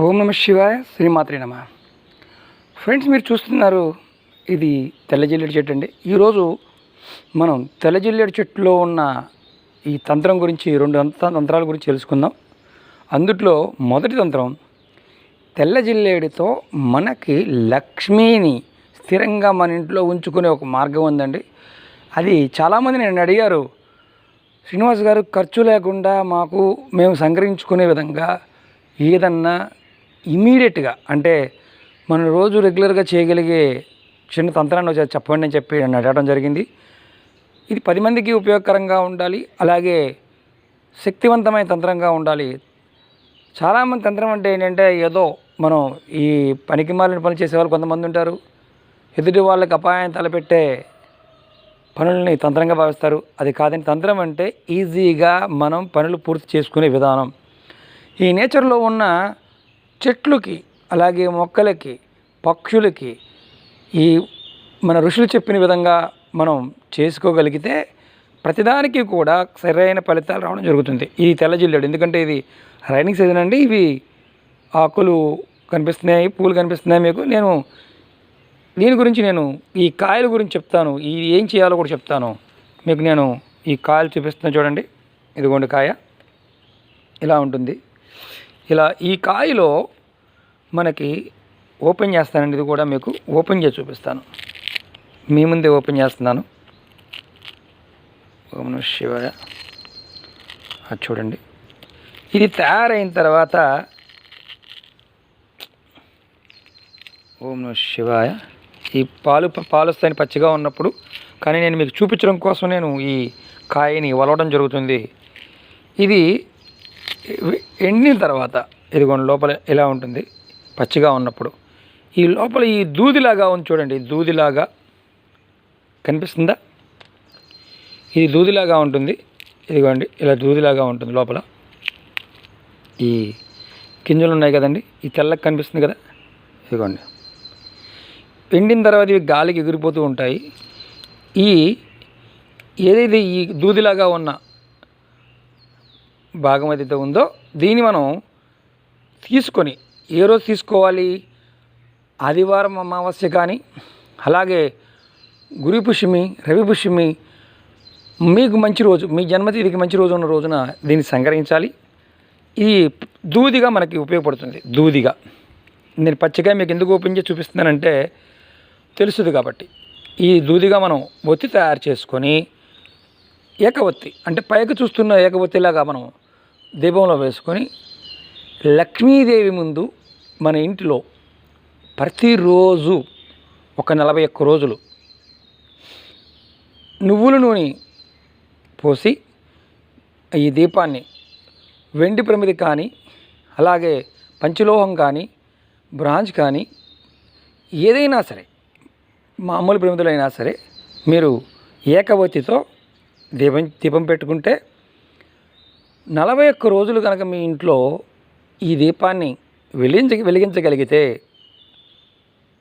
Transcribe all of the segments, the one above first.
ఓం నమ శివాయ శ్రీమాత్రి నమ. ఫ్రెండ్స్ మీరు చూస్తున్నారు ఇది తెల్ల జిల్లేడు చెట్టు అండి. ఈరోజు మనం తెల్ల జిల్లేడు చెట్టులో ఉన్న ఈ తంత్రం గురించి రెండు తంత్రాల గురించి తెలుసుకుందాం. అందుట్లో మొదటి తంత్రం తెల్ల జిల్లేడితో మనకి లక్ష్మిని స్థిరంగా మన ఇంట్లో ఉంచుకునే ఒక మార్గం ఉందండి. అది చాలామంది నేను అడిగారు శ్రీనివాస్ గారు ఖర్చు లేకుండా మాకు మేము సంగ్రహించుకునే విధంగా ఏదన్నా ఇమీడియట్గా అంటే మనం రోజు రెగ్యులర్గా చేయగలిగే చిన్న తంత్రాన్ని చెప్పండి అని చెప్పి నన్ను అడగడం జరిగింది. ఇది పది మందికి ఉపయోగకరంగా ఉండాలి అలాగే శక్తివంతమైన తంత్రంగా ఉండాలి. చాలామంది తంత్రం అంటే ఏంటంటే ఏదో మనం ఈ పనికి మాలిన పని చేసేవాళ్ళు కొంతమంది ఉంటారు. ఎదుటి వాళ్ళకి అపాయం తలపెట్టే పనులని తంత్రంగా భావిస్తారు. అది కాదని తంత్రం అంటే ఈజీగా మనం పనులు పూర్తి చేసుకునే విధానం. ఈ నేచర్లో ఉన్న చెట్లకి అలాగే మొక్కలకి పక్షులకి ఈ మన ఋషులు చెప్పిన విధంగా మనం చేసుకోగలిగితే ప్రతిదానికి కూడా సరైన ఫలితాలు రావడం జరుగుతుంది. ఈ తెల్ల జిల్లేడు ఎందుకంటే ఇది రైనింగ్ సీజన్ అండి. ఇవి ఆకులు కనిపిస్తున్నాయి పూలు కనిపిస్తున్నాయి మీకు. నేను దీని గురించి నేను ఈ కాయల గురించి చెప్తాను. ఈ ఏం చేయాలో కూడా చెప్తాను. మీకు నేను ఈ కాయలు చూపిస్తున్నాను చూడండి. ఇదిగోండి కాయ. ఇలా ఉంటుంది. ఇలా ఈ కాయలో మనకి ఓపెన్ చేస్తానండి ఇది కూడా మీకు ఓపెన్ చేసి చూపిస్తాను. మీ ముందే ఓపెన్ చేస్తున్నాను. ఓం నమః శివాయ. అది చూడండి. ఇది తయారైన తర్వాత ఓం శివాయ. ఈ పాలు పాలు వస్తాయని పచ్చిగా ఉన్నప్పుడు కానీ నేను మీకు చూపించడం కోసం నేను ఈ కాయని వలవడం జరుగుతుంది. ఇది ఎండిన తర్వాత ఇదిగోండి లోపల ఇలా ఉంటుంది పచ్చిగా ఉన్నప్పుడు. ఈ లోపల ఈ దూదిలాగా ఉంది చూడండి దూదిలాగా కనిపిస్తుందా? ఇది దూదిలాగా ఉంటుంది ఇదిగోండి ఇలా దూదిలాగా ఉంటుంది లోపల. ఈ గింజలు ఉన్నాయి కదండి ఈ తెల్లకి కనిపిస్తుంది కదా ఇదిగోండి. ఎండిన తర్వాత ఇవి గాలికి ఎగిరిపోతూ ఉంటాయి. ఈ ఏదైతే ఈ దూదిలాగా ఉన్న భాగం ఏదైతే ఉందో దీన్ని మనం తీసుకొని ఏ రోజు తీసుకోవాలి? ఆదివారం అమావాస్య కానీ అలాగే గురి పుష్యమి రవి పుష్యమి మీకు మంచి రోజు మీ జన్మతిథికి మంచి రోజు ఉన్న రోజున దీన్ని సంగ్రహించాలి ఇది దూదిగా మనకి ఉపయోగపడుతుంది దూదిగా. నేను పచ్చిగా మీకు ఎందుకు ఓపెన్ చేసి చూపిస్తున్నానంటే తెలుస్తుంది కాబట్టి. ఈ దూదిగా మనం ఒత్తి తయారు చేసుకొని ఏకవత్తి అంటే పైకి చూస్తున్న ఏకవత్తిలాగా మనం దీపంలో వేసుకొని లక్ష్మీదేవి ముందు మన ఇంటిలో ప్రతిరోజు ఒక నలభై ఒక్క రోజులు నువ్వుల నూనె పోసి ఈ దీపాన్ని వెండి ప్రమిది కానీ అలాగే పంచలోహం కానీ బ్రాంజ్ కానీ ఏదైనా సరే మామూలు ప్రమిదలైనా సరే మీరు ఏకవతితో దీపం దీపం పెట్టుకుంటే నలభై ఒక్క రోజులు కనుక మీ ఇంట్లో ఈ దీపాన్ని వెలిగించ వెలిగించగలిగితే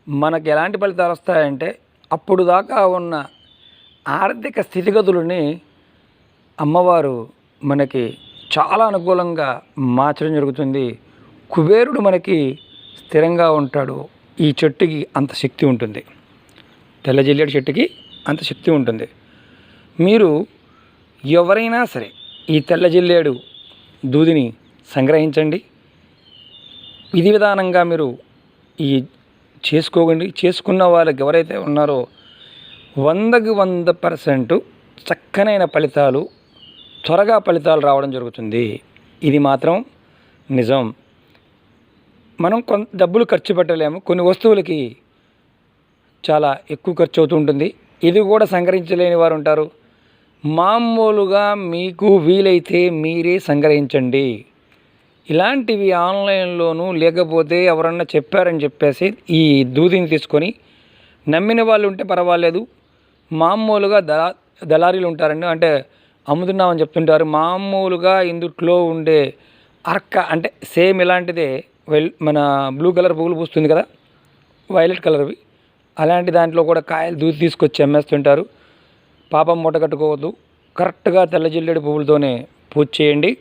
మనకు ఎలాంటి ఫలితాలు వస్తాయంటే అప్పుడు దాకా ఉన్న ఆర్థిక స్థితిగతులని అమ్మవారు మనకి చాలా అనుకూలంగా మార్చడం జరుగుతుంది. కుబేరుడు మనకి స్థిరంగా ఉంటాడు. ఈ చెట్టుకి అంత శక్తి ఉంటుంది. తెల్ల జిల్లేడు చెట్టుకి అంత శక్తి ఉంటుంది. మీరు ఎవరైనా సరే ఈ తెల్ల జిల్లేడు దూదిని సంగ్రహించండి. విధి విధానంగా మీరు ఈ చేసుకోకండి చేసుకున్న వాళ్ళకి ఎవరైతే ఉన్నారో వందకి వంద పర్సెంట్ చక్కనైన ఫలితాలు త్వరగా ఫలితాలు రావడం జరుగుతుంది. ఇది మాత్రం నిజం. మనం కొంత డబ్బులు ఖర్చు పెట్టలేము. కొన్ని వస్తువులకి చాలా ఎక్కువ ఖర్చు అవుతూ ఉంటుంది. ఇది కూడా సంగ్రహించలేని వారు ఉంటారు. మామూలుగా మీకు వీలైతే మీరే సంగ్రహించండి. ఇలాంటివి ఆన్లైన్లోనూ లేకపోతే ఎవరన్నా చెప్పారని చెప్పేసి ఈ దూదిని తీసుకొని నమ్మిన వాళ్ళు ఉంటే పర్వాలేదు. మామూలుగా దళా దళారీలు ఉంటారండి. అంటే అమ్ముతున్నామని చెప్తుంటారు. మామూలుగా ఇందుట్లో ఉండే అర్క అంటే సేమ్ ఇలాంటిదే. వెల్ మన బ్లూ కలర్ పువ్వులు పూస్తుంది కదా వైలెట్ కలర్వి. అలాంటి దాంట్లో కూడా కాయలు దూది తీసుకొచ్చి అమ్మేస్తుంటారు. పాపం మూట కట్టుకోవద్దు. కరెక్ట్గా తెల్ల జిల్లేడు పువ్వులతోనే పూజ చేయండి.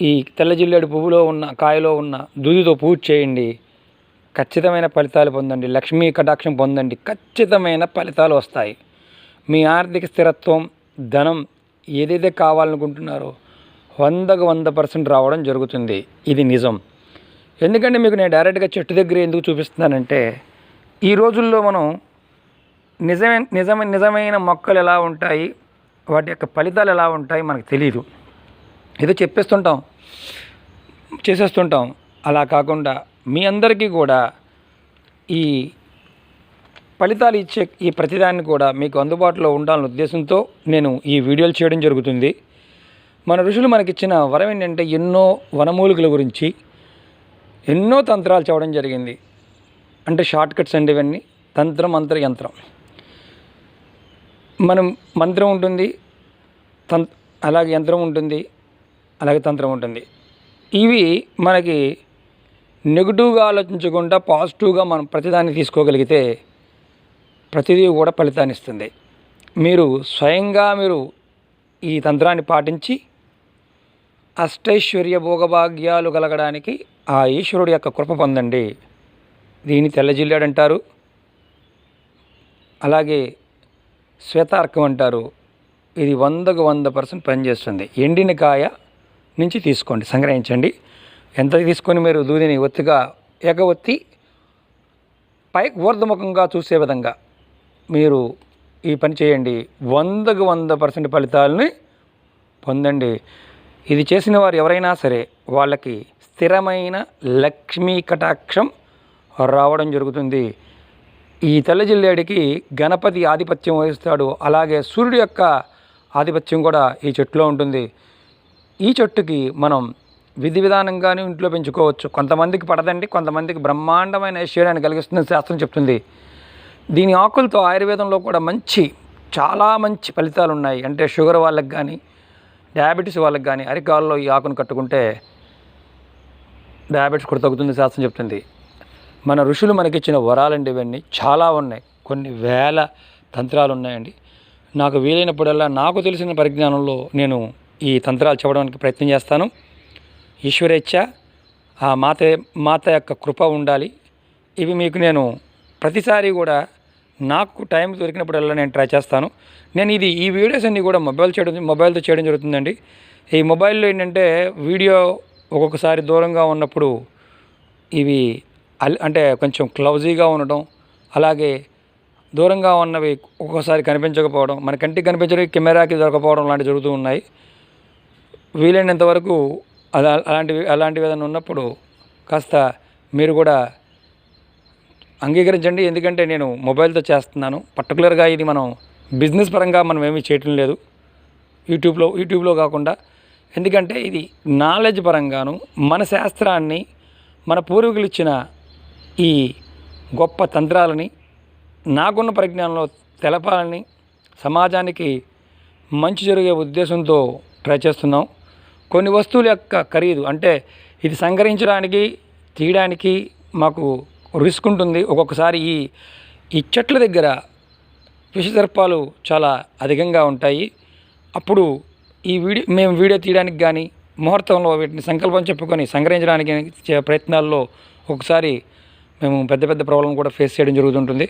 ఈ తెల్ల జిల్లేడు పువ్వులో ఉన్న కాయలో ఉన్న దూదితో పూజ చేయండి. ఖచ్చితమైన ఫలితాలు పొందండి. లక్ష్మీ కటాక్షం పొందండి. ఖచ్చితమైన ఫలితాలు వస్తాయి. మీ ఆర్థిక స్థిరత్వం ధనం ఏదైతే కావాలనుకుంటున్నారో వందకు వంద పర్సెంట్ రావడం జరుగుతుంది. ఇది నిజం. ఎందుకంటే మీకు నేను డైరెక్ట్గా చెట్టు దగ్గర ఎందుకు చూపిస్తున్నానంటే ఈ రోజుల్లో మనం నిజమైన నిజమైన నిజమైన మొక్కలు ఎలా ఉంటాయి? వాటి యొక్క ఫలితాలు ఎలా ఉంటాయి మనకు తెలియదు ఏదో చెప్పేస్తుంటాం చేసేస్తుంటాం. అలా కాకుండా మీ అందరికీ కూడా ఈ ఫలితాలు ఇచ్చే ఈ ప్రతిదాన్ని కూడా మీకు అందుబాటులో ఉండాలనే ఉద్దేశంతో నేను ఈ వీడియోలు చేయడం జరుగుతుంది. మన ఋషులు మనకిచ్చిన వరం ఏంటంటే ఎన్నో వనమూలికల గురించి ఎన్నో తంత్రాలు చెప్పడం జరిగింది. అంటే షార్ట్ కట్స్ అండి ఇవన్నీ. తంత్రం అంతర యంత్రం. మనం మంత్రం ఉంటుంది తం అలాగే యంత్రం ఉంటుంది అలాగే తంత్రం ఉంటుంది. ఇవి మనకి నెగిటివ్గా ఆలోచించకుండా పాజిటివ్గా మనం ప్రతిదాన్ని తీసుకోగలిగితే ప్రతిదీ కూడా ఫలితాన్ని ఇస్తుంది. మీరు స్వయంగా మీరు ఈ తంత్రాన్ని పాటించి అష్టైశ్వర్య భోగభాగ్యాలు కలగడానికి ఆ ఈశ్వరుడి యొక్క కృప పొందండి. దీన్ని తెల్లజిల్లాడంటారు అలాగే శ్వేతార్కం అంటారు. ఇది వందకు వంద పర్సెంట్ పనిచేస్తుంది. ఎండిన కాయ నుంచి తీసుకోండి సంగ్రహించండి. ఎంత తీసుకొని మీరు దూదిని ఒత్తిగా ఎగవొత్తి పై ఊర్ధముఖంగా చూసే విధంగా మీరు ఈ పని చేయండి. వందకు వంద పర్సెంట్ ఫలితాలని పొందండి. ఇది చేసిన వారు ఎవరైనా సరే వాళ్ళకి స్థిరమైన లక్ష్మీ కటాక్షం రావడం జరుగుతుంది. ఈ తెల్ల జిల్లేడికి గణపతి ఆధిపత్యం వహిస్తాడు. అలాగే సూర్యుడు యొక్క ఆధిపత్యం కూడా ఈ చెట్టులో ఉంటుంది. ఈ చెట్టుకి మనం విధి విధానంగానే ఇంట్లో పెంచుకోవచ్చు. కొంతమందికి పడదండి కొంతమందికి బ్రహ్మాండమైన ఐశ్వర్యాన్ని కలిగిస్తుందని శాస్త్రం చెప్తుంది. దీని ఆకులతో ఆయుర్వేదంలో కూడా మంచి చాలా మంచి ఫలితాలు ఉన్నాయి. అంటే షుగర్ వాళ్ళకి కానీ డయాబెటీస్ వాళ్ళకి కానీ అరికాల్లో ఈ ఆకును కట్టుకుంటే డయాబెటీస్ కూడా తగ్గుతుంది శాస్త్రం చెప్తుంది. మన ఋషులు మనకిచ్చిన వరాలండి ఇవన్నీ. చాలా ఉన్నాయి. కొన్ని వేల తంత్రాలు ఉన్నాయండి. నాకు వీలైనప్పుడల్లా నాకు తెలిసిన పరిజ్ఞానంలో నేను ఈ తంత్రాలు చెప్పడానికి ప్రయత్నం చేస్తాను. ఈశ్వరేచ్ఛ ఆ మాత మాత యొక్క కృప ఉండాలి. ఇవి మీకు నేను ప్రతిసారి కూడా నాకు టైం దొరికినప్పుడల్లా నేను ట్రై చేస్తాను. నేను ఇది ఈ వీడియోస్ అన్నీ కూడా మొబైల్ చేయడం మొబైల్తో చేయడం జరుగుతుందండి. ఈ మొబైల్లో ఏంటంటే వీడియో ఒక్కొక్కసారి దూరంగా ఉన్నప్పుడు ఇవి అంటే కొంచెం క్లౌజీగా ఉండడం అలాగే దూరంగా ఉన్నవి ఒక్కోసారి కనిపించకపోవడం మన కంటికి కనిపించడం కెమెరాకి దొరకపోవడం లాంటివి జరుగుతూ ఉన్నాయి. వీలైనంత వరకు అలా అలాంటివి అలాంటివి ఏదైనా ఉన్నప్పుడు కాస్త మీరు కూడా అంగీకరించండి. ఎందుకంటే నేను మొబైల్తో చేస్తున్నాను. పర్టికులర్గా ఇది మనం బిజినెస్ పరంగా మనం ఏమీ చేయటం లేదు. యూట్యూబ్లో యూట్యూబ్లో కాకుండా. ఎందుకంటే ఇది నాలెడ్జ్ పరంగాను మన శాస్త్రాన్ని మన పూర్వీకులు ఇచ్చిన ఈ గొప్ప తంత్రాలని నాకున్న పరిజ్ఞానంలో తెలపాలని సమాజానికి మంచి జరిగే ఉద్దేశంతో ట్రై చేస్తున్నాం. కొన్ని వస్తువుల యొక్క ఖరీదు అంటే ఇది సంగ్రహించడానికి తీయడానికి మాకు రిస్క్ ఉంటుంది. ఒక్కొక్కసారి ఈ ఈ చెట్ల దగ్గర విషసర్పాలు చాలా అధికంగా ఉంటాయి. అప్పుడు ఈ వీడియో మేము వీడియో తీయడానికి కానీ ముహూర్తంలో వీటిని సంకల్పం చెప్పుకొని సంగ్రహించడానికి చే- ప్రయత్నాల్లో ఒకసారి మేము పెద్ద పెద్ద ప్రాబ్లం కూడా ఫేస్ చేయడం జరుగుతుంటుంది.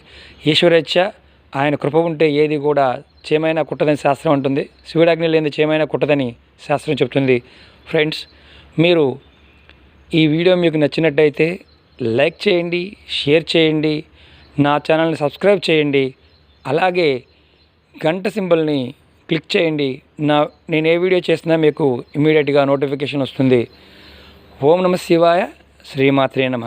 ఈశ్వరేచ్ఛ ఆయన కృప ఉంటే ఏది కూడా చేమైనా కుట్టదని శాస్త్రం ఉంటుంది శివుడాగ్ని లేని చేమైనా కుట్టదని శాస్త్రం చెప్తుంది. ఫ్రెండ్స్ మీరు ఈ వీడియో మీకు నచ్చినట్టయితే లైక్ చేయండి షేర్ చేయండి నా ఛానల్ని సబ్స్క్రైబ్ చేయండి అలాగే గంట సింబల్ని క్లిక్ చేయండి. నా నేను ఏ వీడియో చేసినా మీకు ఇమీడియట్గా నోటిఫికేషన్ వస్తుంది. ఓం నమ శివాయ శ్రీమాత్రే నమ.